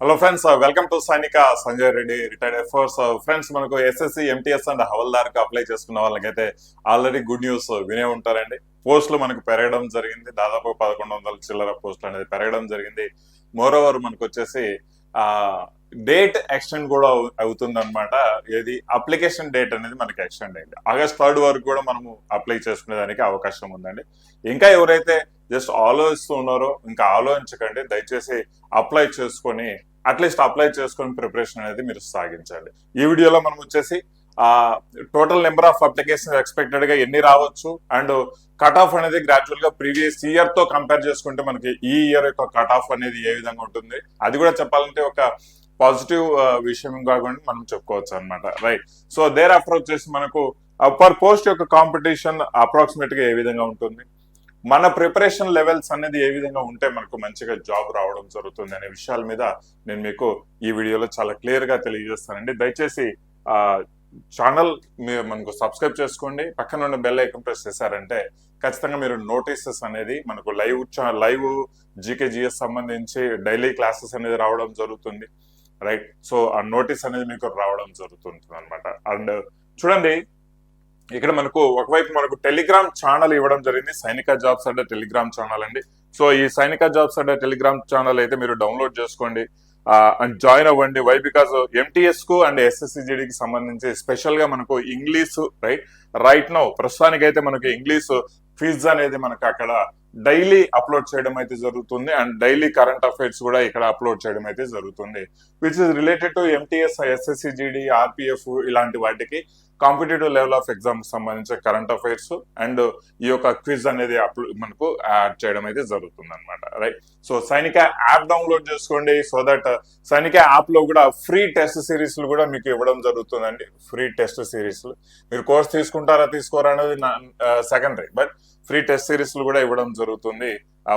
Hello friends welcome to Sainik Sanjay Reddy retired affairs friends మనకు SSC MTS and హవల్దార్కి apply చేసుకున్న వాళ్ళకైతే already good news వినే ఉంటారండి. పోస్టులు మనకు పెరగడం జరిగింది. దాదాపు పదకొండు వందల చిల్లర పోస్టులు అనేది పెరగడం జరిగింది. మోర్ ఓవర్ మనకు వచ్చేసి ఆ డేట్ ఎక్స్టెండ్ కూడా అవుతుంది అనమాట ఏది? అప్లికేషన్ డేట్ అనేది మనకి ఎక్స్టెండ్ అయింది. ఆగస్ట్ థర్డ్ వరకు కూడా మనము అప్లై చేసుకునే దానికి అవకాశం ఉందండి. ఇంకా ఎవరైతే జస్ట్ ఆలోచిస్తూ ఉన్నారో ఇంకా ఆలోచించకండి. దయచేసి అప్లై చేసుకొని అట్లీస్ట్ అప్లై చేసుకొని ప్రిపరేషన్ అనేది మీరు సాగించండి ఈ వీడియోలో మనం వచ్చేసి ఆ టోటల్ నెంబర్ ఆఫ్ అప్లికేషన్ ఎక్స్పెక్టెడ్గా ఎన్ని రావచ్చు? అండ్ కట్ ఆఫ్ అనేది గ్రాడ్యువల్గా ప్రీవియస్ ఇయర్తో కంపేర్ చేసుకుంటే మనకి ఈ ఇయర్ యొక్క కట్ ఆఫ్ అనేది ఏ విధంగా ఉంటుంది? అది కూడా చెప్పాలంటే ఒక పాజిటివ్ విషయం కాకుండా మనం చెప్పుకోవచ్చు అనమాట రైట్ సో దేర్ ఆఫ్టర్ వచ్చేసి మనకు uh, పర్ పోస్ట్ యొక్క కాంపిటీషన్ అప్రాక్సిమేట్గా ఏ విధంగా ఉంటుంది? మన ప్రిపరేషన్ లెవెల్స్ అనేది ఏ విధంగా ఉంటే మనకు మంచిగా జాబ్ రావడం జరుగుతుంది అనే విషయాల మీద నేను మీకు ఈ వీడియోలో చాలా క్లియర్గా తెలియజేస్తానండి. దయచేసి ఆ ఛానల్ మీరు మనకు సబ్స్క్రైబ్ చేసుకోండి. పక్కన ఉన్న బెల్ ఐకన్ ప్రెస్ చేశారంటే ఖచ్చితంగా మీరు నోటీసెస్ అనేది మనకు లైవ్ లైవ్ జీకేజీఎస్ సంబంధించి డైలీ క్లాసెస్ అనేది రావడం జరుగుతుంది. రైట్ సో ఆ నోటీస్ అనేది మీకు రావడం జరుగుతుంటుంది అనమాట అండ్ చూడండి ఇక్కడ మనకు ఒకవైపు మనకు టెలిగ్రామ్ ఛానల్ ఇవ్వడం జరిగింది. సైనిక జాబ్స్ అంటే టెలిగ్రామ్ ఛానల్ అండి. సో ఈ సైనిక జాబ్స్ అంటే టెలిగ్రామ్ ఛానల్ అయితే మీరు డౌన్లోడ్ చేసుకోండి. అండ్ జాయిన్ అవ్వండి. వై బికాస్ ఎంటీఎస్కు అండ్ ఎస్ఎస్సిజిడికి సంబంధించి స్పెషల్గా మనకు ఇంగ్లీష్ రైట్ రైట్ నో ప్రస్తుతానికి అయితే మనకు ఇంగ్లీష్ ఫీజ్ అనేది మనకు అక్కడ డైలీ అప్లోడ్ చేయడం అయితే జరుగుతుంది అండ్ డైలీ కరెంట్ అఫైర్స్ కూడా ఇక్కడ అప్లోడ్ చేయడం అయితే జరుగుతుంది. Which is related to MTS SSC GD RPF ఇలాంటి వాటికి కాంపిటేటివ్ లెవెల్ ఆఫ్ ఎగ్జామ్ సంబంధించిన కరెంట్ అఫైర్స్ అండ్ ఈ యొక్క క్విజ్ అనేది మనకు యాడ్ చేయడం అయితే జరుగుతుంది అనమాట right so Sainik app download చేసుకోండి సో దట్ సైనిక యాప్లో కూడా ఫ్రీ టెస్ట్ సిరీస్ కూడా మీకు ఇవ్వడం జరుగుతుందండి. ఫ్రీ టెస్ట్ సిరీస్ మీరు కోర్స్ తీసుకుంటారా తీసుకోరా అనేది secondary but uh, free test series కూడా ఇవ్వడం జరుగుతుంది.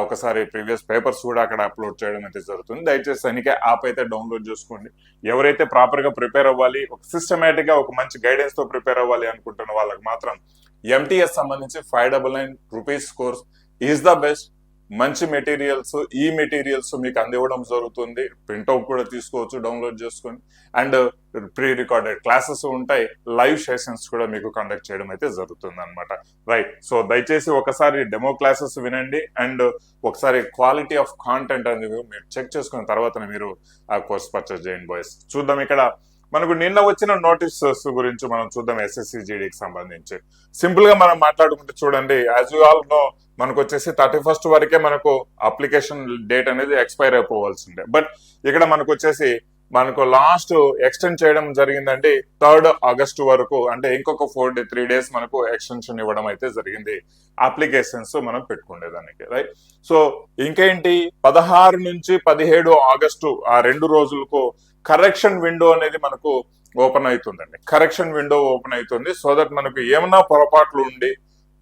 ఒకసారి ప్రీవియస్ పేపర్స్ కూడా అక్కడ అప్లోడ్ చేయడం అయితే జరుగుతుంది. దయచేసి సనికే యాప్ అయితే డౌన్లోడ్ చేసుకోండి. ఎవరైతే ప్రాపర్గా ప్రిపేర్ అవ్వాలి ఒక సిస్టమేటిక్గా ఒక మంచి గైడెన్స్తో ప్రిపేర్ అవ్వాలి అనుకుంటున్న వాళ్ళకి మాత్రం ఎంటీఎస్ సంబంధించి five double nine rupees course is the best మంచి మెటీరియల్స్ ఈ మెటీరియల్స్ మీకు అందివ్వడం జరుగుతుంది. ప్రింట్అవుట్ కూడా తీసుకోవచ్చు డౌన్లోడ్ చేసుకొని. అండ్ ప్రీ రికార్డెడ్ క్లాసెస్ ఉంటాయి. లైవ్ సెషన్స్ కూడా మీకు కండక్ట్ చేయడం అయితే జరుగుతుంది అనమాట రైట్ సో దయచేసి ఒకసారి డెమో క్లాసెస్ వినండి. అండ్ uh, ఒకసారి క్వాలిటీ ఆఫ్ కాంటెంట్ అనేది మీరు చెక్ చేసుకున్న తర్వాత మీరు ఆ కోర్స్ పర్చేస్ చేయండి బాయ్స్ చూద్దాం ఇక్కడ మనకు నిన్న వచ్చిన నోటీసెస్ గురించి మనం చూద్దాం ఎస్ఎస్సి జీడీకి సంబంధించి. సింపుల్గా మనం మాట్లాడుకుంటే చూడండి యాజ్ యూ ఆల్ నో మనకు వచ్చేసి థర్టీ ఫస్ట్ వరకే మనకు అప్లికేషన్ డేట్ అనేది ఎక్స్పైర్ అయిపోవాల్సిందే. బట్ ఇక్కడ మనకు వచ్చేసి మనకు లాస్ట్ ఎక్స్టెండ్ చేయడం జరిగిందండి థర్డ్ ఆగస్ట్ వరకు అంటే ఇంకొక ఫోర్ డే త్రీ డేస్ మనకు ఎక్స్టెన్షన్ ఇవ్వడం అయితే జరిగింది. అప్లికేషన్స్ మనం పెట్టుకునేదానికి రైట్ సో ఇంకేంటి? పదహారు నుంచి పదిహేడు ఆగస్టు ఆ రెండు రోజులకు కరెక్షన్ విండో అనేది మనకు ఓపెన్ అవుతుందండి. కరెక్షన్ విండో ఓపెన్ అవుతుంది. సో దట్ మనకు ఏమన్నా పొరపాట్లు ఉండి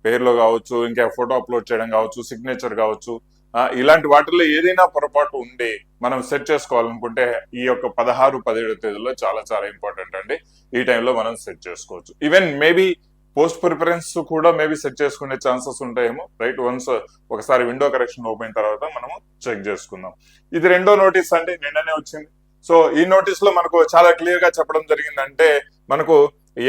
పేర్లు కావచ్చు ఇంకా ఫోటో అప్లోడ్ చేయడం కావచ్చు సిగ్నేచర్ కావచ్చు ఇలాంటి వాటిల్లో ఏదైనా పొరపాటు ఉండి మనం సెట్ చేసుకోవాలనుకుంటే ఈ యొక్క పదహారు పదిహేడు తేదీలో చాలా చాలా ఇంపార్టెంట్ అండి. ఈ టైంలో మనం సెట్ చేసుకోవచ్చు. ఈవెన్ మేబీ పోస్ట్ ప్రిఫరెన్స్ కూడా మేబీ సెట్ చేసుకునే ఛాన్సెస్ ఉంటాయేమో రైట్ వన్స్ ఒకసారి విండో కరెక్షన్ ఓపెన్ తర్వాత మనము చెక్ చేసుకుందాం. ఇది రెండో నోటీస్ అండి నిన్ననే వచ్చింది. సో ఈ నోటీస్లో మనకు చాలా క్లియర్గా చెప్పడం జరిగిందంటే మనకు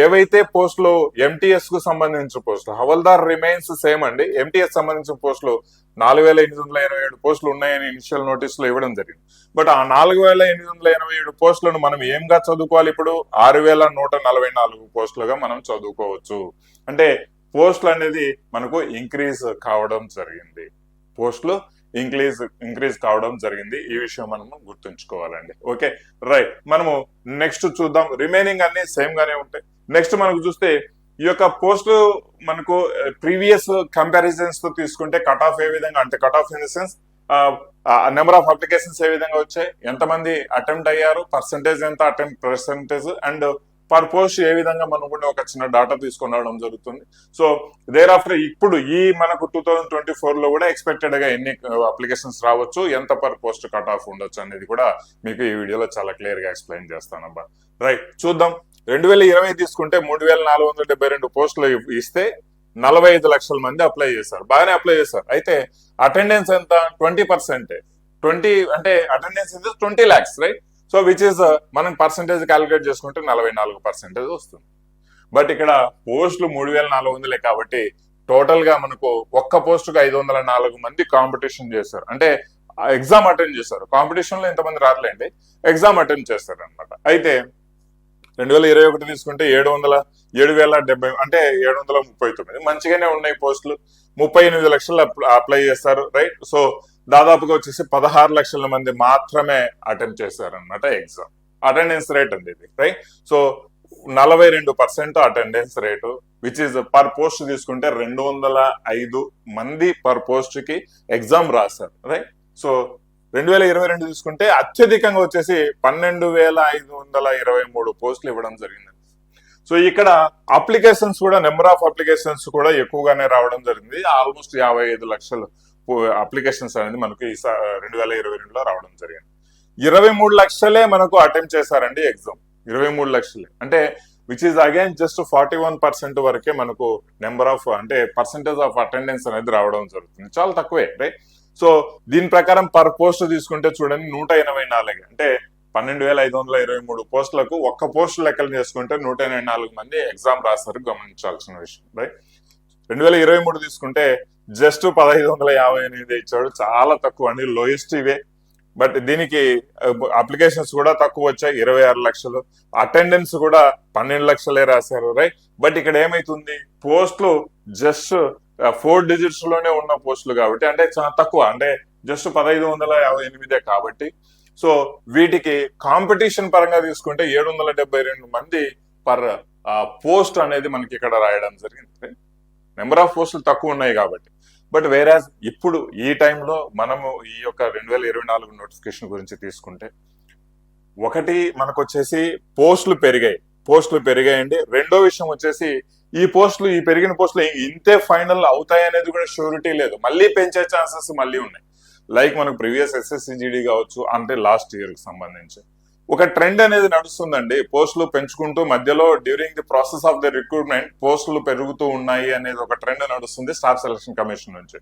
ఏవైతే పోస్టులు ఎంటీఎస్కు సంబంధించిన పోస్టులు హవల్దార్ రిమైన్స్ సేమ్ అండి. ఎంటీఎస్ సంబంధించిన పోస్టులు నాలుగు వేల ఎనిమిది వందల ఎనభై ఏడు పోస్టులు ఉన్నాయని ఇనిషియల్ నోటీసులు ఇవ్వడం జరిగింది. బట్ ఆ నాలుగు వేల ఎనిమిది వందల ఎనభై ఏడు పోస్టులను మనం ఏంగా చదువుకోవాలి ఇప్పుడు? ఆరు వేల నూట నలభై నాలుగు పోస్టులుగా మనం చదువుకోవచ్చు. అంటే పోస్టులు అనేది మనకు ఇంక్రీజ్ కావడం జరిగింది. పోస్టులు ఇంక్రీజ్ ఇంక్రీజ్ కావడం జరిగింది. ఈ విషయం మనము గుర్తుంచుకోవాలండి. ఓకే? రైట్. మనము నెక్స్ట్ చూద్దాం. రిమైనింగ్ అన్ని సేమ్ గానే ఉంటాయి. నెక్స్ట్ మనకు చూస్తే ఈ యొక్క పోస్ట్ మనకు ప్రీవియస్ కంపారిజన్స్తో తీసుకుంటే కట్ ఆఫ్ ఏ విధంగా అంటే cut off in the sense number of applications ఏ విధంగా వచ్చాయి? ఎంతమంది అటెంప్ట్ అయ్యారు? పర్సంటేజ్ ఎంత? Attempt percentage and per post ఏ విధంగా మనం కూడా ఒక చిన్న డాటా తీసుకొని రావడం జరుగుతుంది. సో దేర్ ఆఫ్టర్ ఇప్పుడు ఈ మనకు టూ థౌజండ్ ట్వంటీ ఫోర్లో కూడా ఎక్స్పెక్టెడ్గా ఎన్ని అప్లికేషన్స్ రావచ్చు ఎంత పర్ పోస్ట్ కట్ ఆఫ్ ఉండొచ్చు అనేది కూడా మీకు ఈ వీడియోలో చాలా క్లియర్గా ఎక్స్ప్లెయిన్ చేస్తానబ్బా. రైట్ చూద్దాం. రెండు వేల ఇరవై తీసుకుంటే మూడు వేల నాలుగు వందల డెబ్బై రెండు పోస్టులు ఇస్తే నలభై ఐదు లక్షల మంది అప్లై చేశారు. బాగానే అప్లై చేశారు. అయితే అటెండెన్స్ ఎంత? ట్వంటీ పర్సెంటే ట్వంటీ అంటే అటెండెన్స్ ఎంత twenty lakhs right so which is మనం పర్సంటేజ్ క్యాలిక్యులేట్ చేసుకుంటే నలభై నాలుగు పర్సెంటేజ్ వస్తుంది. బట్ ఇక్కడ పోస్టులు మూడు వేల నాలుగు వందలే కాబట్టి టోటల్గా మనకు ఒక్క పోస్టుకు ఐదు వందల నాలుగు మంది కాంపిటీషన్ చేశారు. అంటే ఎగ్జామ్ అటెండ్ చేశారు. కాంపిటీషన్లో ఎంతమంది రాట్లేండి ఎగ్జామ్ అటెండ్ చేస్తారు అనమాట అయితే రెండు వేల ఇరవై ఒకటి తీసుకుంటే ఏడు వందల ఏడు వేల డెబ్బై అంటే ఏడు వందల ముప్పై తొమ్మిది మంచిగానే ఉన్నాయి పోస్టులు. ముప్పై ఎనిమిది లక్షలు అప్ల- అప్లై చేస్తారు రైట్ సో దాదాపుగా వచ్చేసి పదహారు లక్షల మంది మాత్రమే అటెంప్ట్ చేశారనమాట ఎగ్జామ్. అటెండెన్స్ రేట్ అండి ఇది రైట్ సో నలభై రెండు percent attendance rate which is per post తీసుకుంటే రెండు వందల ఐదు మంది పర్ పోస్ట్కి ఎగ్జామ్ రాశారు రైట్ సో రెండు వేల ఇరవై రెండు తీసుకుంటే అత్యధికంగా వచ్చేసి పన్నెండు వేల ఐదు వందల ఇరవై మూడు పోస్టులు ఇవ్వడం జరిగింది. సో ఇక్కడ అప్లికేషన్స్ కూడా నెంబర్ ఆఫ్ అప్లికేషన్స్ కూడా ఎక్కువగానే రావడం జరిగింది. ఆల్మోస్ట్ యాభై ఐదు లక్షలు. అప్లికేషన్స్ అనేది మనకి ఈ స- రెండు వేల ఇరవై రెండులో రావడం జరిగింది. ఇరవై మూడు లక్షలే మనకు అటెంప్ట్ చేశారండి ఎగ్జామ్ ఇరవై మూడు లక్షలే. అంటే which is again just forty one percent వరకే మనకు నెంబర్ ఆఫ్ అంటే పర్సెంటేజ్ ఆఫ్ అటెండెన్స్ అనేది రావడం జరుగుతుంది. చాలా తక్కువే రైట్ సో దీని ప్రకారం పర్ పోస్ట్ తీసుకుంటే చూడండి నూట ఎనభై నాలుగు. అంటే పన్నెండు వేల ఐదు వందల ఇరవై మూడు పోస్టులకు ఒక్క పోస్ట్ లెక్కలు చేసుకుంటే నూట ఎనభై నాలుగు మంది ఎగ్జామ్ రాస్తారు గమనించాల్సిన విషయం రైట్ రెండు వేల ఇరవై మూడు తీసుకుంటే జస్ట్ పదహైదు వందల యాభై ఎనిమిది ఇచ్చాడు. చాలా తక్కువ అండి. లోయెస్ట్ ఇవే. బట్ దీనికి అప్లికేషన్స్ కూడా తక్కువ వచ్చాయి. ఇరవై ఆరు లక్షలు. అటెండెన్స్ కూడా పన్నెండు లక్షలే రాశారు. రైట్? బట్ ఇక్కడ ఏమైతుంది? పోస్టులు జస్ట్ ఫోర్ డిజిట్స్లోనే ఉన్న పోస్టులు కాబట్టి అంటే చాలా తక్కువ. అంటే జస్ట్ పదహైదు వందల యాభై ఎనిమిదే కాబట్టి. సో వీటికి కాంపిటీషన్ పరంగా తీసుకుంటే ఏడు వందల డెబ్బై రెండు మంది పర్ పోస్ట్ అనేది మనకి ఇక్కడ రాయడం జరిగింది. నెంబర్ ఆఫ్ పోస్టులు తక్కువ ఉన్నాయి కాబట్టి. బట్ వేరాజ్ ఇప్పుడు ఈ టైంలో మనము ఈ యొక్క రెండు వేల ఇరవై నాలుగు నోటిఫికేషన్ గురించి తీసుకుంటే ఒకటి మనకు వచ్చేసి పోస్టులు పెరిగాయి. పోస్టులు పెరిగాయండి. రెండో విషయం వచ్చేసి ఈ పోస్టులు ఈ పెరిగిన పోస్టులు ఇంతే ఫైనల్ అవుతాయి అనేది కూడా షూరిటీ లేదు. మళ్ళీ పెంచే ఛాన్సెస్ మళ్ళీ ఉన్నాయి. లైక్ మనకు ప్రీవియస్ ఎస్ఎస్సిజిడి కావచ్చు అంటే లాస్ట్ ఇయర్కి సంబంధించి. ఒక ట్రెండ్ అనేది నడుస్తుందండి. పోస్టులు పెంచుకుంటూ మధ్యలో during the process of the recruitment పోస్టులు పెరుగుతూ ఉన్నాయి అనేది ఒక ట్రెండ్ నడుస్తుంది స్టాఫ్ సెలక్షన్ కమిషన్ నుంచి.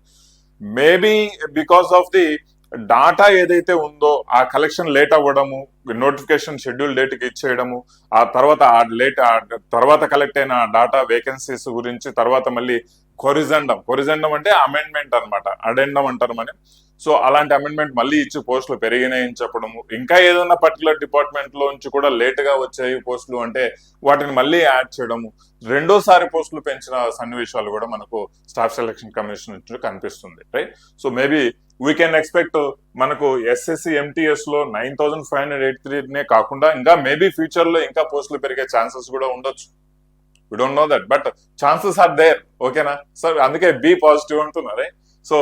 Maybe because of the data ఏదైతే ఉందో ఆ కలెక్షన్ లేట్ అవ్వడము నోటిఫికేషన్ షెడ్యూల్ డేట్కి ఇచ్చేయడము ఆ తర్వాత ఆ లేట్ ఆ తర్వాత కలెక్ట్ అయిన డాటా వేకెన్సీస్ గురించి తర్వాత మళ్ళీ కొరిజెండం. కొరిజెండం అంటే అమెండ్మెంట్ అన్నమాట. అడెండం అంటారు మనం. సో అలాంటి అమెండ్మెంట్ మళ్ళీ ఇచ్చి పోస్టులు పెరిగినాయని చెప్పడము. ఇంకా ఏదైనా పర్టికులర్ డిపార్ట్మెంట్ లోంచి కూడా లేట్గా వచ్చాయి పోస్టులు అంటే వాటిని మళ్ళీ యాడ్ చేయడము. రెండోసారి పోస్టులు పెంచిన సన్నివేశాలు కూడా మనకు స్టాఫ్ సెలక్షన్ కమిషన్ నుంచి కనిపిస్తుంది right so maybe we can expect మనకు SSC ఎంటీఎస్లో nine thousand five hundred eight త్రీనే కాకుండా ఇంకా మేబీ ఫ్యూచర్లో ఇంకా పోస్టులు పెరిగే ఛాన్సెస్ కూడా ఉండొచ్చు. We don't know that but chances are there ఓకేనా సార్ అందుకే బీ పాజిటివ్ అంటున్నారే సో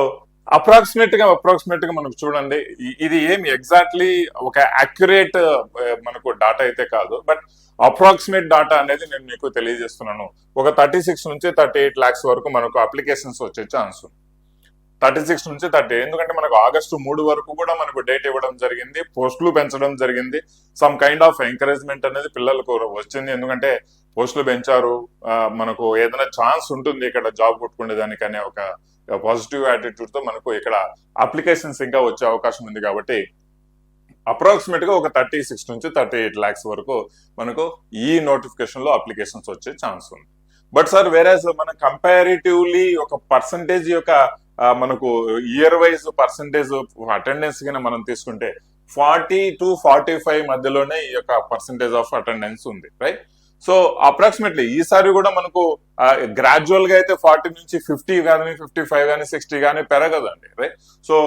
అప్రాక్సిమేట్గా అప్రాక్సిమేట్గా మనకు చూడండి. ఇది ఏమి ఎగ్జాక్ట్లీ ఒక అక్యురేట్ మనకు డాటా అయితే కాదు. బట్ అప్రాక్సిమేట్ డాటా అనేది నేను మీకు తెలియజేస్తున్నాను. ఒక థర్టీ సిక్స్ నుంచి థర్టీ ఎయిట్ ల్యాక్స్ వరకు మనకు అప్లికేషన్స్ వచ్చే ఛాన్స్ ఉంది థర్టీ సిక్స్ నుంచి థర్టీ ఎందుకంటే మనకు ఆగస్టు మూడు వరకు కూడా మనకు డేట్ ఇవ్వడం జరిగింది పోస్టులు పెంచడం జరిగింది. సమ్ కైండ్ ఆఫ్ ఎంకరేజ్మెంట్ అనేది పిల్లలకు వచ్చింది. ఎందుకంటే పోస్టులు పెంచారు. మనకు ఏదైనా ఛాన్స్ ఉంటుంది ఇక్కడ జాబ్ కొట్టుకునే దానికనే ఒక పాజిటివ్ యాటిట్యూడ్తో మనకు ఇక్కడ అప్లికేషన్స్ ఇంకా వచ్చే అవకాశం ఉంది కాబట్టి అప్రాక్సిమేట్గా ఒక థర్టీ సిక్స్ నుంచి థర్టీ ఎయిట్ ల్యాక్స్ వరకు మనకు ఈ నోటిఫికేషన్లో అప్లికేషన్స్ వచ్చే ఛాన్స్ ఉంది. బట్ సార్ వేరే మన కంపారిటివ్లీ ఒక పర్సంటేజ్ యొక్క మనకు ఇయర్ వైజ్ పర్సంటేజ్ అటెండెన్స్ కింద మనం తీసుకుంటే ఫార్టీ టు ఫార్టీ ఫైవ్ మధ్యలోనే ఈ యొక్క పర్సంటేజ్ ఆఫ్ అటెండెన్స్ ఉంది రైట్ సో అప్రాక్సిమేట్లీ ఈసారి కూడా మనకు గ్రాడ్యువల్గా అయితే ఫార్టీ నుంచి ఫిఫ్టీ కానీ ఫిఫ్టీ ఫైవ్ కానీ సిక్స్టీ కానీ పెరగదండి రైట్ సో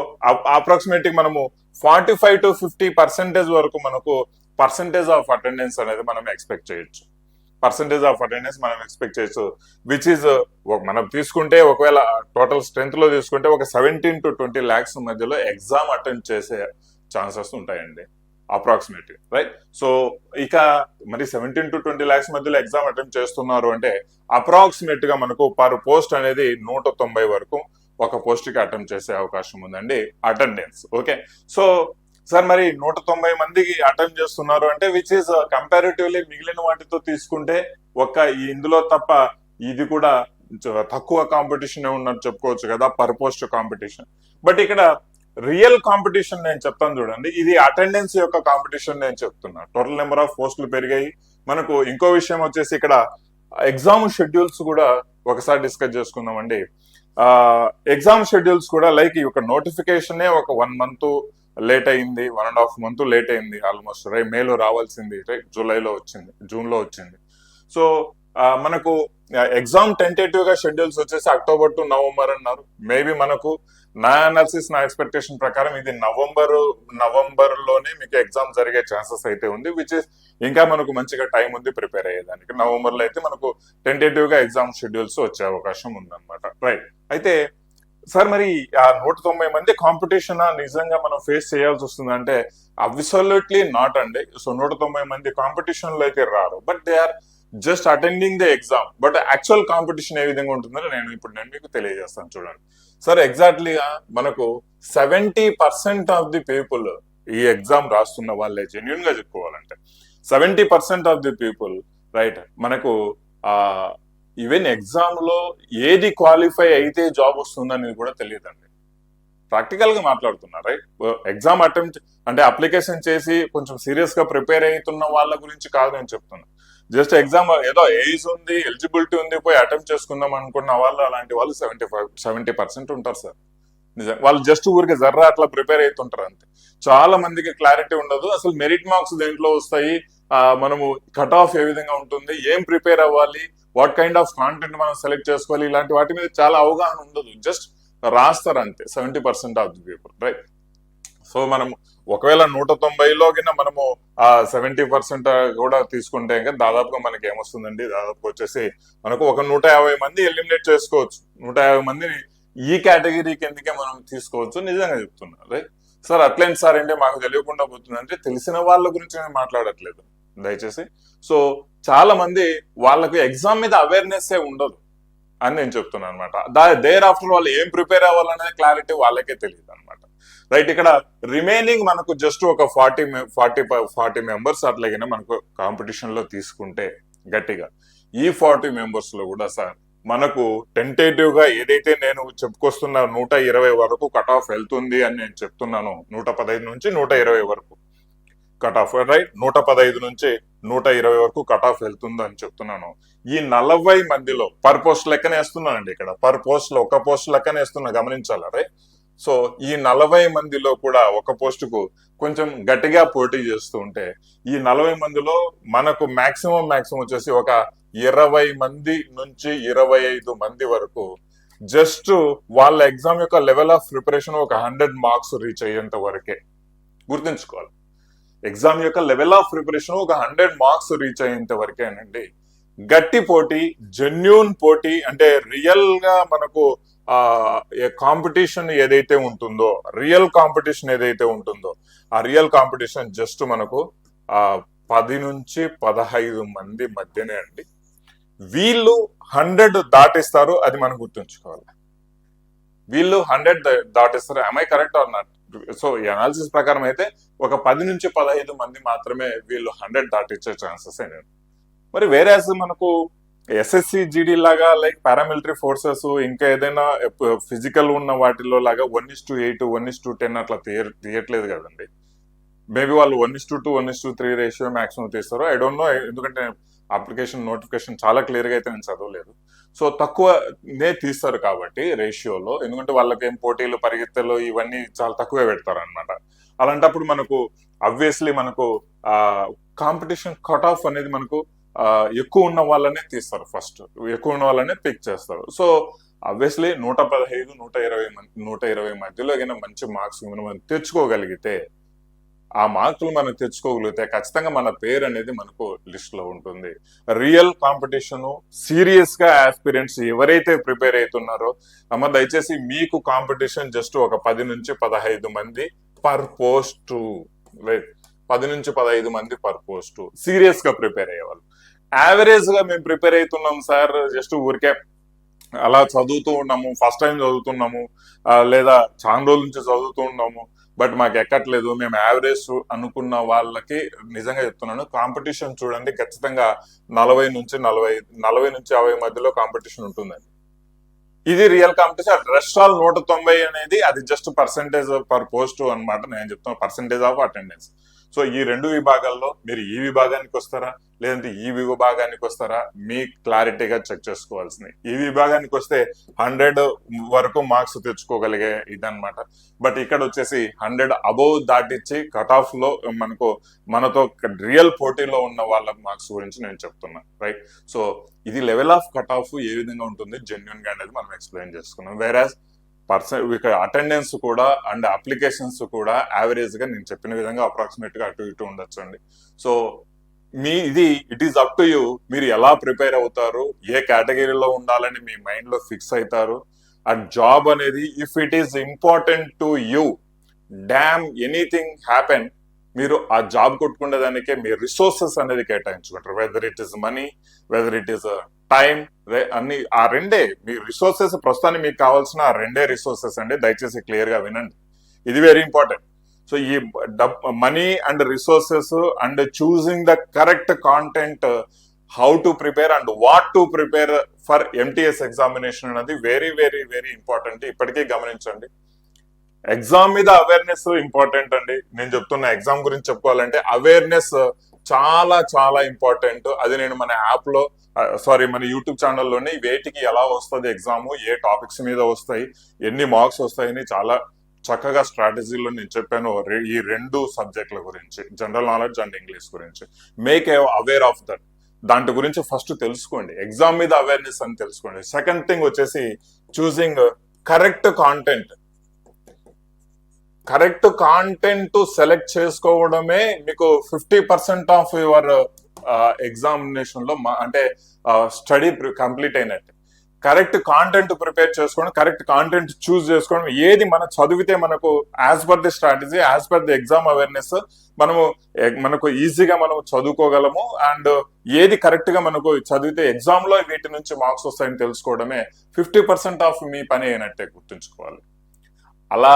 అప్రాక్సిమేట్ మనము forty five to fifty percentage వరకు మనకు పర్సెంటేజ్ ఆఫ్ అటెండెన్స్ అనేది మనం ఎక్స్పెక్ట్ చేయొచ్చు. పర్సెంటేజ్ ఆఫ్ అటెండెన్స్ మనం ఎక్స్పెక్ట్ చేయొచ్చు విచ్ ఈజ్ మనం తీసుకుంటే ఒకవేళ టోటల్ స్ట్రెంత్లో తీసుకుంటే ఒక సెవెంటీన్ టు ట్వంటీ ల్యాక్స్ మధ్యలో ఎగ్జామ్ అటెండ్ చేసే ఛాన్సెస్ ఉంటాయండి. అప్రాక్సిమేట్లీ రైట్ సో ఇక మరి సెవెంటీన్ టు ట్వంటీ ల్యాక్స్ మధ్యలో ఎగ్జామ్ అటెంప్ట్ చేస్తున్నారు అంటే అప్రాక్సిమేట్గా మనకు పర్ పోస్ట్ అనేది నూట తొంభై వరకు ఒక పోస్ట్కి అటెంప్ట్ చేసే అవకాశం ఉందండి అటెండెన్స్ ఓకే సో సార్ మరి నూట తొంభై మందికి అటెంప్ట్ చేస్తున్నారు అంటే విచ్ ఈస్ కంపారిటివ్లీ మిగిలిన వాటితో తీసుకుంటే ఒక ఇందులో తప్ప ఇది కూడా తక్కువ కాంపిటీషన్ ఉన్నట్టు చెప్పుకోవచ్చు కదా పర్ పోస్ట్ కాంపిటీషన్ బట్ ఇక్కడ రియల్ కాంపిటీషన్ నేను చెప్తాను చూడండి. ఇది అటెండెన్స్ యొక్క కాంపిటీషన్ నేను చెప్తున్నా. టోటల్ నెంబర్ ఆఫ్ పోస్టులు పెరిగాయి. మనకు ఇంకో విషయం వచ్చేసి ఇక్కడ ఎగ్జామ్ షెడ్యూల్స్ కూడా ఒకసారి డిస్కస్ చేసుకుందామండి. ఎగ్జామ్ షెడ్యూల్స్ కూడా లైక్ ఈ యొక్క నోటిఫికేషనే ఒక వన్ మంత్ లేట్ అయింది one and half month late అయింది ఆల్మోస్ట్. రై మేలో రావాల్సింది రైట్ జూలైలో వచ్చింది జూన్లో వచ్చింది. సో మనకు ఎగ్జామ్ టెంటేటివ్గా షెడ్యూల్స్ వచ్చేసి అక్టోబర్ టు నవంబర్ అన్నారు. మేబీ మనకు నా అనాలిసిస్ నా ఎక్స్పెక్టేషన్ ప్రకారం ఇది నవంబర్ నవంబర్లోనే మీకు ఎగ్జామ్ జరిగే ఛాన్సెస్ అయితే ఉంది విచ్ ఇస్ ఇంకా మనకు మంచిగా టైం ఉంది ప్రిపేర్ అయ్యేదానికి. నవంబర్లో అయితే మనకు టెంటేటివ్గా ఎగ్జామ్ షెడ్యూల్స్ వచ్చే అవకాశం ఉందన్నమాట. రైట్ అయితే సార్ మరి ఆ నూట తొంభై మంది కాంపిటీషన్ నిజంగా మనం ఫేస్ చేయాల్సి వస్తుంది అంటే అబ్సల్యూట్లీ నాట్ అండి. సో నూట తొంభై మంది కాంపిటీషన్లో అయితే రారు. But they are just attending the exam but actual competition ఏ విధంగా ఉంటుందో నేను ఇప్పుడు నేను మీకు తెలియజేస్తాను చూడండి. సార్ ఎగ్జాక్ట్లీగా మనకు seventy percent of the people ఈ ఎగ్జామ్ రాస్తున్న వాళ్ళే జెన్యున్గా చెప్పుకోవాలంటే. Seventy percent of the people right మనకు ఆ ఈవెన్ ఎగ్జామ్లో ఏది క్వాలిఫై అయితే జాబ్ వస్తుందనేది కూడా తెలియదండి. ప్రాక్టికల్గా మాట్లాడుతున్నా రైట్ ఎగ్జామ్ అటెంప్ట్ అంటే అప్లికేషన్ చేసి కొంచెం సీరియస్గా ప్రిపేర్ అవుతున్న వాళ్ళ గురించి కాదు నేను చెప్తున్నా. జస్ట్ ఎగ్జామ్ ఏదో ఏజ్ ఉంది ఎలిజిబిలిటీ ఉంది పోయి అటెంప్ట్ చేసుకుందాం అనుకున్న వాళ్ళు అలాంటి వాళ్ళు సెవెంటీ ఫైవ్ సెవెంటీ పర్సెంట్ ఉంటారు సార్. నిజం వాళ్ళు జస్ట్ ఊరికి జర్రా అట్లా ప్రిపేర్ అవుతుంటారు అంతే. చాలా మందికి క్లారిటీ ఉండదు. అసలు మెరిట్ మార్క్స్ దేంట్లో వస్తాయి? మనము కట్ ఆఫ్ ఏ విధంగా ఉంటుంది? ఏం ప్రిపేర్ అవ్వాలి? వాట్ కైండ్ ఆఫ్ కాంటెంట్ మనం సెలెక్ట్ చేసుకోవాలి? ఇలాంటి వాటి మీద చాలా అవగాహన ఉండదు. జస్ట్ రాస్తారు అంతే seventy percent of the people right so మనం ఒకవేళ నూట తొంభైలో కింద మనము ఆ సెవెంటీ పర్సెంట్ కూడా తీసుకుంటే ఇంకా దాదాపుగా మనకి ఏమొస్తుందండి? దాదాపు వచ్చేసి మనకు ఒక నూట యాభై మంది ఎలిమినేట్ చేసుకోవచ్చు. నూట యాభై మందిని ఈ కేటగిరీ కిందకే మనం తీసుకోవచ్చు. నిజంగా చెప్తున్నా రైట్? సార్ అట్లేంటి సార్ అంటే మాకు తెలియకుండా పోతుంది అంటే తెలిసిన వాళ్ళ గురించి నేను మాట్లాడట్లేదు దయచేసి. సో చాలా మంది వాళ్ళకు ఎగ్జామ్ మీద అవేర్నెస్ ఏ ఉండదు అని నేను చెప్తున్నాను అనమాట దేర్ ఆఫ్టర్ వాళ్ళు ఏం ప్రిపేర్ అవ్వాలనేది క్లారిటీ వాళ్ళకే తెలియదు అనమాట రైట్ ఇక్కడ రిమైనింగ్ మనకు జస్ట్ ఒక ఫార్టీ ఫార్టీ ఫార్టీ మెంబర్స్ అట్లాగైనా మనకు కాంపిటీషన్లో తీసుకుంటే గట్టిగా. ఈ ఫార్టీ మెంబర్స్లో కూడా సార్ మనకు టెంటేటివ్గా ఏదైతే నేను చెప్పుకొస్తున్న నూట ఇరవై వరకు కట్ ఆఫ్ వెళ్తుంది అని నేను చెప్తున్నాను నూట పదహైదు నుంచి నూట ఇరవై వరకు కట్ ఆఫ్ రైట్ నూట పదహైదు నుంచి నూట ఇరవై వరకు కట్ ఆఫ్ వెళ్తుంది అని చెప్తున్నాను. ఈ నలభై మందిలో పర్ పోస్ట్ లెక్కనే వేస్తున్నానండి ఇక్కడ. పర్ పోస్ట్లో ఒక పోస్ట్ లెక్కనే వేస్తున్నా గమనించాలా రైట్ సో ఈ నలభై మందిలో కూడా ఒక పోస్ట్కు కొంచెం గట్టిగా పోటీ చేస్తూ ఉంటే ఈ నలభై మందిలో మనకు మాక్సిమం మాక్సిమం వచ్చేసి ఒక ఇరవై మంది నుంచి ఇరవై ఐదు మంది వరకు జస్ట్ వాళ్ళ ఎగ్జామ్ యొక్క లెవెల్ ఆఫ్ ప్రిపరేషన్ ఒక హండ్రెడ్ మార్క్స్ రీచ్ అయ్యేంత వరకే. గుర్తుంచుకోవాలి. ఎగ్జామ్ యొక్క లెవెల్ ఆఫ్ ప్రిపరేషన్ ఒక హండ్రెడ్ మార్క్స్ రీచ్ అయ్యేంత వరకేనండి గట్టి పోటీ జెన్యున్ పోటీ అంటే రియల్గా మనకు కాంపిటీషన్ ఏదైతే ఉంటుందో రియల్ కాంపిటీషన్ ఏదైతే ఉంటుందో ఆ రియల్ కాంపిటీషన్ జస్ట్ మనకు ఆ పది నుంచి పదహైదు మంది మధ్యనే అండి. వీళ్ళు హండ్రెడ్ దాటిస్తారు అది మనం గుర్తుంచుకోవాలి. వీళ్ళు hundred దాటిస్తారు. I correct or not so ఈ అనాలిసిస్ ప్రకారం అయితే ఒక పది నుంచి పదహైదు మంది మాత్రమే వీళ్ళు హండ్రెడ్ దాటించే ఛాన్సెస్ అయినాయి మరి వేరే మనకు ఎస్ఎస్సి జీడీ లాగా లైక్ పారామిలిటరీ ఫోర్సెస్ ఇంకా ఏదైనా ఫిజికల్ ఉన్న వాటిలో లాగా one is to eight one is to ten అట్లా తీయ తీయట్లేదు కదండి. మేబీ వాళ్ళు one is to two one is to three ratio maximum తీస్తారు ఐ డోంట్ నో ఎందుకంటే అప్లికేషన్ నోటిఫికేషన్ చాలా క్లియర్గా అయితే నేను చదవలేదు. సో తక్కువనే తీస్తారు కాబట్టి రేషియోలో ఎందుకంటే వాళ్ళకి ఏం పోటీలు పరిగెత్తలు ఇవన్నీ చాలా తక్కువే పెడతారు అనమాట అలాంటప్పుడు మనకు అబ్వియస్లీ మనకు కాంపిటీషన్ కట్ ఆఫ్ అనేది మనకు ఎక్కువ ఉన్న వాళ్ళనే తీస్తారు ఫస్ట్ ఎక్కువ ఉన్న వాళ్ళనే పిక్ చేస్తారు. సో అబ్వియస్లీ నూట పదహైదు నూట ఇరవై నూట ఇరవై మధ్యలో ఏదైనా మంచి మార్క్స్ మనం తెచ్చుకోగలిగితే ఆ మార్కులు మనం తెచ్చుకోగలిగితే ఖచ్చితంగా మన పేరు అనేది మనకు లిస్ట్లో ఉంటుంది. రియల్ కాంపిటీషన్ సీరియస్గా ఆస్పిరెంట్స్ ఎవరైతే ప్రిపేర్ అవుతున్నారో అమ్మ దయచేసి మీకు కాంపిటీషన్ జస్ట్ ఒక పది నుంచి పదహైదు మంది పర్ పోస్ట్ రైట్ పది నుంచి పదహైదు మంది పర్ పోస్ట్ సీరియస్గా ప్రిపేర్ అయ్యేవాళ్ళు. యావరేజ్గా మేము ప్రిపేర్ అవుతున్నాం సార్ జస్ట్ ఊరికే అలా చదువుతూ ఉన్నాము ఫస్ట్ టైం చదువుతున్నాము లేదా చాలా రోజుల నుంచి చదువుతూ ఉన్నాము బట్ మాకు ఎక్కట్లేదు. మేము యావరేజ్ అనుకున్న వాళ్ళకి నిజంగా చెప్తున్నాను కాంపిటీషన్ చూడండి ఖచ్చితంగా నలభై నుంచి నలభై నలభై నుంచి యాభై మధ్యలో కాంపిటీషన్ ఉంటుందండి. ఇది రియల్ కాంపిటీషన్ రెస్టాల్ నూట తొంభై అనేది అది జస్ట్ పర్సంటేజ్ పర్ పోస్ట్ అన్నమాట. నేను చెప్తున్నాను పర్సంటేజ్ ఆఫ్ అటెండెన్స్ సో ఈ రెండు విభాగాల్లో మీరు ఈ విభాగానికి వస్తారా? లేదంటే ఈ విభాగానికి వస్తారా? మీ క్లారిటీగా చెక్ చేసుకోవాల్సింది. ఈ విభాగానికి వస్తే హండ్రెడ్ వరకు మార్క్స్ తెచ్చుకోగలిగే ఇదనమాట బట్ ఇక్కడ వచ్చేసి హండ్రెడ్ అబౌవ్ దాటిచ్చి కట్ ఆఫ్లో మనకు మనతో రియల్ పోటీలో ఉన్న వాళ్ళ మార్క్స్ గురించి నేను చెప్తున్నా. రైట్? సో ఇది లెవెల్ ఆఫ్ కట్ ఆఫ్ ఏ విధంగా ఉంటుంది? జెన్యున్గా అనేది మనం ఎక్స్ప్లెయిన్ చేసుకున్నాం వేరాజ్ పర్సన్ ఇక్కడ అటెండెన్స్ కూడా అండ్ అప్లికేషన్స్ కూడా యావరేజ్గా నేను చెప్పిన విధంగా అప్రాక్సిమేట్గా అటు ఇటు ఉండొచ్చు అండి సో మీ ఇది it is up to you. మీరు ఎలా ప్రిపేర్ అవుతారు? ఏ కేటగిరీలో ఉండాలని మీ మైండ్లో ఫిక్స్ అవుతారు అండ్ జాబ్ అనేది if it is important to you damn anything happen మీరు ఆ జాబ్ కొట్టుకునే దానికే మీ రిసోర్సెస్ అనేది కేటాయించుకుంటారు. Whether it is money whether it is time అన్ని ఆ రెండే మీ రిసోర్సెస్ ప్రస్తుతానికి మీకు కావాల్సిన ఆ రెండే రిసోర్సెస్ అండి దయచేసి క్లియర్గా వినండి. ఇది వెరీ ఇంపార్టెంట్. సో ఈ money and resources and choosing the correct content how to prepare and what to prepare for MTS examination అనేది వెరీ వెరీ వెరీ ఇంపార్టెంట్. ఇప్పటికీ గమనించండి. ఎగ్జామ్ మీద అవేర్నెస్ ఇంపార్టెంట్ అండి. నేను చెప్తున్న ఎగ్జామ్ గురించి చెప్పుకోవాలంటే అవేర్నెస్ చాలా చాలా ఇంపార్టెంట్ అది నేను మన యాప్లో సారీ మన యూట్యూబ్ ఛానల్లోనే వేటికి ఎలా వస్తుంది ఎగ్జామ్ ఏ టాపిక్స్ మీద వస్తాయి ఎన్ని మార్క్స్ వస్తాయని చాలా చక్కగా స్ట్రాటజీలో నేను చెప్పాను. ఈ రెండు సబ్జెక్టుల గురించి జనరల్ నాలెడ్జ్ అండ్ ఇంగ్లీష్ గురించి. మేక్ అవేర్ ఆఫ్ దట్ దాంట్ గురించి ఫస్ట్ తెలుసుకోండి. ఎగ్జామ్ మీద అవేర్నెస్ అని తెలుసుకోండి. సెకండ్ థింగ్ వచ్చేసి choosing correct content correct content select చేసుకోవడమే మీకు ఫిఫ్టీ పర్సెంట్ ఆఫ్ యువర్ ఎగ్జామినేషన్లో మా- అంటే స్టడీ కంప్లీట్ అయినట్టు. కరెక్ట్ కాంటెంట్ ప్రిపేర్ చేసుకోవడం కరెక్ట్ కాంటెంట్ చూస్ చేసుకోవడం ఏది మనం చదివితే మనకు as per the strategy as per the exam awareness మనము మనకు ఈజీగా మనం చదువుకోగలము. అండ్ ఏది కరెక్ట్గా మనకు చదివితే ఎగ్జామ్లో వీటి నుంచి మార్క్స్ వస్తాయని తెలుసుకోవడమే ఫిఫ్టీ పర్సెంట్ ఆఫ్ మీ పని అయినట్టే గుర్తుంచుకోవాలి. అలా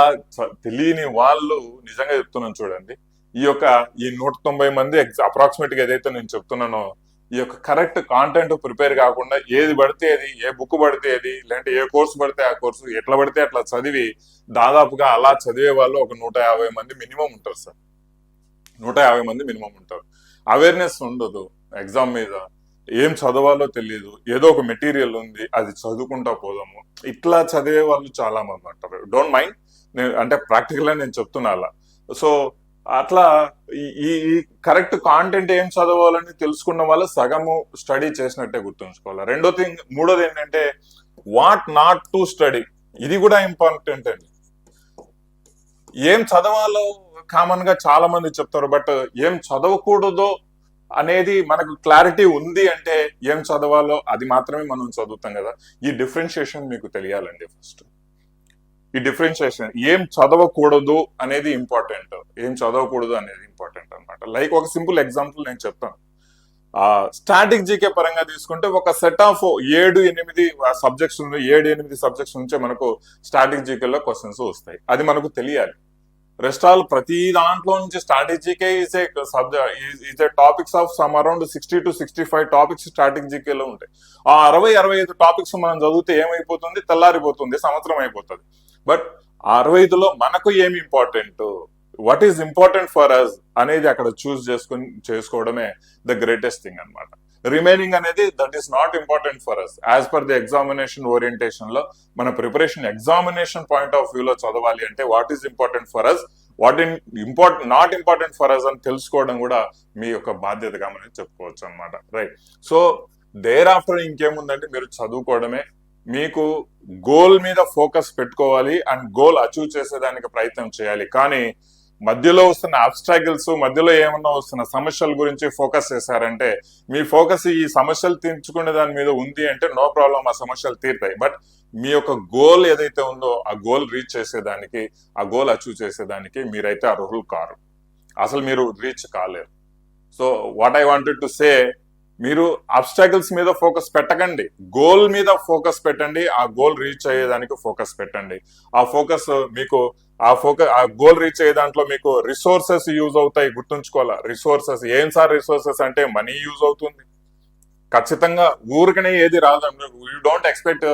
తెలియని వాళ్ళు నిజంగా చెప్తున్నాను చూడండి. ఈ యొక్క ఈ నూట తొంభై మంది అప్రాక్సిమేట్గా ఏదైతే నేను చెప్తున్నానో ఈ యొక్క కరెక్ట్ కాంటెంట్ ప్రిపేర్ కాకుండా ఏది పడితే అది ఏ బుక్ పడితే అది లేదంటే ఏ కోర్సు పడితే ఆ కోర్సు ఎట్లా పడితే అట్లా చదివి దాదాపుగా అలా చదివే వాళ్ళు ఒక నూట యాభై మంది మినిమం ఉంటారు సార్. నూట యాభై మంది మినిమం ఉంటారు. అవేర్నెస్ ఉండదు ఎగ్జామ్ మీద. ఏం చదవాలో తెలియదు ఏదో ఒక మెటీరియల్ ఉంది అది చదువుకుంటా పోదాము. ఇట్లా చదివే వాళ్ళు చాలా మంది అంటారు డోంట్ మైండ్ నేను అంటే ప్రాక్టికల్గా నేను చెప్తున్నా అలా. సో అట్లా ఈ- ఈ కరెక్ట్ కాంటెంట్ ఏం చదవాలని తెలుసుకున్న వాళ్ళు సగము స్టడీ చేసినట్టే గుర్తుంచుకోవాలి. రెండో థింగ్ మూడోది ఏంటంటే వాట్ నాట్ టు స్టడీ ఇది కూడా ఇంపార్టెంట్ అండి. ఏం చదవాలో కామన్గా చాలా మంది చెప్తారు బట్ ఏం చదవకూడదో అనేది మనకు క్లారిటీ ఉంది అంటే ఏం చదవాలో అది మాత్రమే మనం చదువుతాం కదా. ఈ డిఫరెన్షియేషన్ మీకు తెలియాలండి ఫస్ట్ ఈ డిఫరెన్షియేషన్ ఏం చదవకూడదు అనేది ఇంపార్టెంట్ ఏం చదవకూడదు అనేది ఇంపార్టెంట్ అన్నమాట. లైక్ ఒక సింపుల్ ఎగ్జాంపుల్ నేను చెప్తాను. ఆ స్టాటిక్ జీకే పరంగా తీసుకుంటే ఒక సెట్ ఆఫ్ ఏడు ఎనిమిది సబ్జెక్ట్స్ ఉంది. ఏడు ఎనిమిది సబ్జెక్ట్స్ నుంచే మనకు స్టాటిక్ జీకేలో క్వశ్చన్స్ వస్తాయి. అది మనకు తెలియాలి. రెస్ట్ ఆల్ ప్రతి దాంట్లో నుంచి static GK is a subject is a topics of some around sixty to sixty five topics static జీకేలో ఉంటాయి. ఆ అరవై అరవై ఐదు టాపిక్స్ మనం చదివితే ఏమైపోతుంది? తెల్లారిపోతుంది సంవత్సరం అయిపోతుంది. బట్ అరవై ఐదులో మనకు ఏమి important? What is important for us అనేది అక్కడ చూస్ చేసుకుని చేసుకోవడమే ద గ్రేటెస్ట్ థింగ్ అన్నమాట. రిమైనింగ్ అనేది that is not important for us as per the examination ఓరియంటేషన్లో మన preparation examination point of view లో చదవాలి అంటే what is important for us what in important not important for us అని తెలుసుకోవడం కూడా మీ యొక్క బాధ్యతగా మనం చెప్పుకోవచ్చు అనమాట రైట్ సో దేర్ ఆఫ్టర్ ఇంకేముందంటే మీరు చదువుకోవడమే మీకు గోల్ మీద ఫోకస్ పెట్టుకోవాలి అండ్ గోల్ అచీవ్ చేసేదానికి ప్రయత్నం చేయాలి. కానీ మధ్యలో వస్తున్న అబ్స్ట్రాగిల్స్ మధ్యలో ఏమన్నా వస్తున్న సమస్యల గురించి ఫోకస్ చేశారంటే మీ ఫోకస్ ఈ సమస్యలు తీర్చుకునే దాని మీద ఉంది అంటే నో ప్రాబ్లం ఆ సమస్యలు తీరుతాయి. బట్ మీ యొక్క గోల్ ఏదైతే ఉందో ఆ గోల్ రీచ్ చేసేదానికి ఆ గోల్ అచీవ్ చేసేదానికి మీరైతే అర్హులు కారు. అసలు మీరు రీచ్ కాలేరు. So what I wanted to say మీరు అబ్స్టాకిల్స్ మీద ఫోకస్ పెట్టకండి. గోల్ మీద ఫోకస్ పెట్టండి. ఆ గోల్ రీచ్ అయ్యేదానికి ఫోకస్ పెట్టండి. ఆ ఫోకస్ మీకు ఆ ఫోకస్ ఆ గోల్ రీచ్ అయ్యే దాంట్లో మీకు రిసోర్సెస్ యూజ్ అవుతాయి. గుర్తుంచుకోవాలా? రిసోర్సెస్ ఏం సార్ రిసోర్సెస్ అంటే మనీ యూజ్ అవుతుంది. ఖచ్చితంగా ఊరికనే ఏది రాదు. You don't expect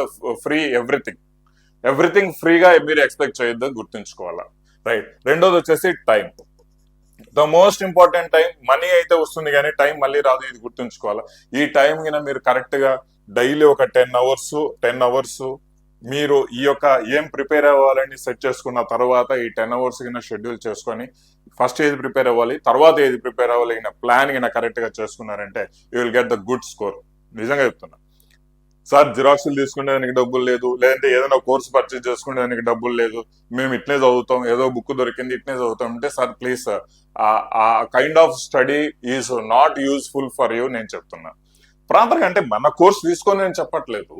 free everything everything ఫ్రీగా మీరు ఎక్స్పెక్ట్ చేయొద్దు గుర్తుంచుకోవాలా? రైట్ రెండోది వచ్చేసి time the most important time money అయితే వస్తుంది కానీ టైం మళ్ళీ రాదు ఇది గుర్తుంచుకోవాలి. ఈ టైం కింద మీరు కరెక్ట్గా డైలీ ఒక టెన్ అవర్స్ టెన్ అవర్స్ మీరు ఈ యొక్క ఏం ప్రిపేర్ అవ్వాలని సెట్ చేసుకున్న తర్వాత ఈ టెన్ అవర్స్ కింద షెడ్యూల్ చేసుకొని ఫస్ట్ ఏది ప్రిపేర్ అవ్వాలి తర్వాత ఏది ప్రిపేర్ అవ్వాలి ప్లాన్ కింద కరెక్ట్గా చేసుకున్నారంటే you will get the good score. నిజంగా చెప్తున్నా. సార్ జిరాక్స్లు తీసుకునేదానికి డబ్బులు లేదు లేదంటే ఏదైనా కోర్స్ పర్చేజ్ చేసుకునేదానికి డబ్బులు లేదు. మేము ఇట్లే చదువుతాం ఏదో బుక్ దొరికింది ఇట్లే చదువుతాం అంటే సార్ ప్లీజ్ సార్ ఆ kind of study is not useful for you నేను చెప్తున్నా. ప్రాపర్గా అంటే మన కోర్స్ తీసుకొని నేను చెప్పట్లేదు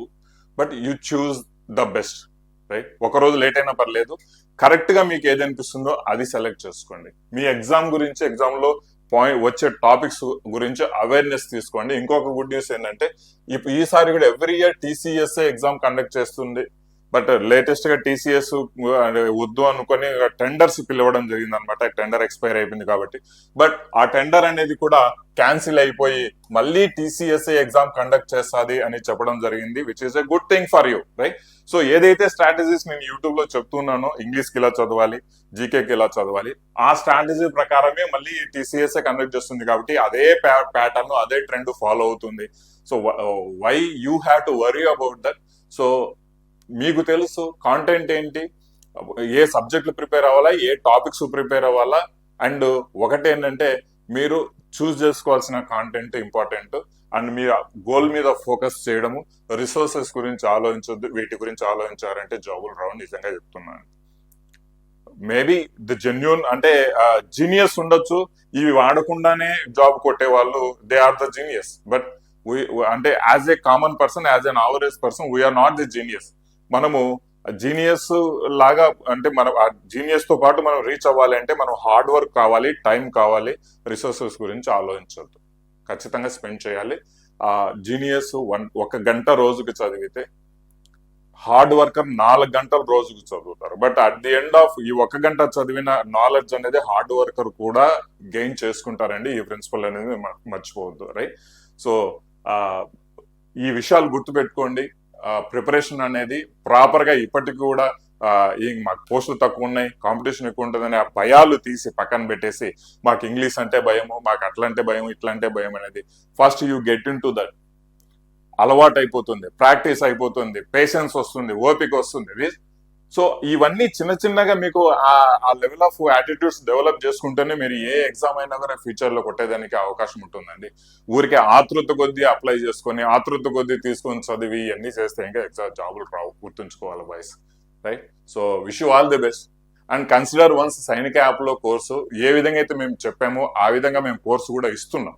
but you choose the best right ఒక రోజు లేట్ అయినా పర్లేదు. కరెక్ట్గా మీకు ఏది అనిపిస్తుందో అది సెలెక్ట్ చేసుకోండి. మీ ఎగ్జామ్ గురించి ఎగ్జామ్లో పాయింట్ వచ్చే టాపిక్స్ గురించి అవేర్నెస్ తీసుకోండి. ఇంకొక గుడ్ న్యూస్ ఏంటంటే ఇప్పుడు ఈసారి కూడా ఎవ్రీ ఇయర్ టీసీఎస్ఏ ఎగ్జామ్ కండక్ట్ చేస్తుంది. బట్ లేటెస్ట్గా టీసీఎస్ వద్దు అనుకొని టెండర్స్ పిలవడం జరిగింది అనమాట టెండర్ ఎక్స్పైర్ అయిపోయింది కాబట్టి. బట్ ఆ టెండర్ అనేది కూడా క్యాన్సిల్ అయిపోయి మళ్ళీ టీసీఎస్ఏ ఎగ్జామ్ కండక్ట్ చేస్తుంది అని చెప్పడం జరిగింది which is a good thing for you right so ఏదైతే స్ట్రాటజీస్ నేను యూట్యూబ్లో చెప్తున్నానో ఇంగ్లీష్కి ఇలా చదవాలి జీకేకి ఇలా చదవాలి ఆ స్ట్రాటజీ ప్రకారమే మళ్ళీ టీసీఎస్ఏ కండక్ట్ చేస్తుంది కాబట్టి అదే ప్యాటర్న్ అదే ట్రెండ్ ఫాలో అవుతుంది. So why you have to worry about that so మీకు తెలుసు కాంటెంట్ ఏంటి ఏ సబ్జెక్టులు ప్రిపేర్ అవ్వాలా ఏ టాపిక్స్ ప్రిపేర్ అవ్వాలా అండ్ ఒకటి ఏంటంటే మీరు చూస్ చేసుకోవాల్సిన కాంటెంట్ ఇంపార్టెంట్ అండ్ మీరు గోల్ మీద ఫోకస్ చేయడము రిసోర్సెస్ గురించి ఆలోచించొద్దు వీటి గురించి ఆలోచించారంటే జాబులు రావు నిజంగా చెప్తున్నాను. మేబీ ది జెన్యున్ అంటే జీనియస్ ఉండొచ్చు ఇవి వాడకుండానే జాబ్ కొట్టే వాళ్ళు they are the genius but అంటే as a common person as an average person we are not the genius మనము జీనియస్ లాగా అంటే మనం ఆ జీనియస్తో పాటు మనం రీచ్ అవ్వాలి అంటే మనం హార్డ్ వర్క్ కావాలి టైం కావాలి రిసోర్సెస్ గురించి ఆలోచించవద్దు ఖచ్చితంగా స్పెండ్ చేయాలి. ఆ జీనియస్ వన్ ఒక గంట రోజుకి చదివితే హార్డ్ వర్కర్ నాలుగు గంటలు రోజుకు చదువుతారు. But at the end of ఈ ఒక గంట చదివిన నాలెడ్జ్ అనేది హార్డ్ వర్కర్ కూడా గెయిన్ చేసుకుంటారండి. ఈ ప్రిన్సిపల్ అనేది మర్చిపోవద్దు రైట్ సో ఈ విషయాలు గుర్తుపెట్టుకోండి. ప్రిపరేషన్ అనేది ప్రాపర్గా ఇప్పటికి కూడా ఈ మాకు పోస్టులు తక్కువ ఉన్నాయి కాంపిటీషన్ ఎక్కువ ఉంటుందని ఆ భయాలు తీసి పక్కన పెట్టేసి మాకు ఇంగ్లీష్ అంటే భయము మాకు అట్లంటే భయం ఇట్లంటే భయం అనేది first you get into that అలవాటు అయిపోతుంది ప్రాక్టీస్ అయిపోతుంది పేషెన్స్ వస్తుంది ఓపిక వస్తుంది. సో ఇవన్నీ చిన్న చిన్నగా మీకు ఆ ఆ లెవెల్ ఆఫ్ యాటిట్యూడ్స్ డెవలప్ చేసుకుంటేనే మీరు ఏ ఎగ్జామ్ అయినా కూడా ఫ్యూచర్లో కొట్టేదానికి అవకాశం ఉంటుందండి. ఊరికే ఆతృత కొద్దీ అప్లై చేసుకొని ఆతృత కొద్దీ తీసుకొని చదివి ఇవన్నీ చేస్తే ఇంకా ఎగ్జామ్ జాబులు రావు గుర్తుంచుకోవాలి boys right so wish you all the best and consider once Sainika యాప్లో కోర్సు ఏ విధంగా అయితే మేము చెప్పామో ఆ విధంగా మేము కోర్సు కూడా ఇస్తున్నాం.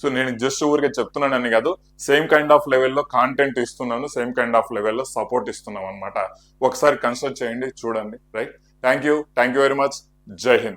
సో నేను జస్ట్ ఊరికే చెప్తున్నానని కాదు సేమ్ కైండ్ ఆఫ్ లెవెల్లో కాంటెంట్ ఇస్తున్నాను సేమ్ కైండ్ ఆఫ్ లెవెల్లో సపోర్ట్ ఇస్తున్నాం అనమాట ఒకసారి కన్సిడర్ చేయండి చూడండి right thank you thank you very much జై హింద్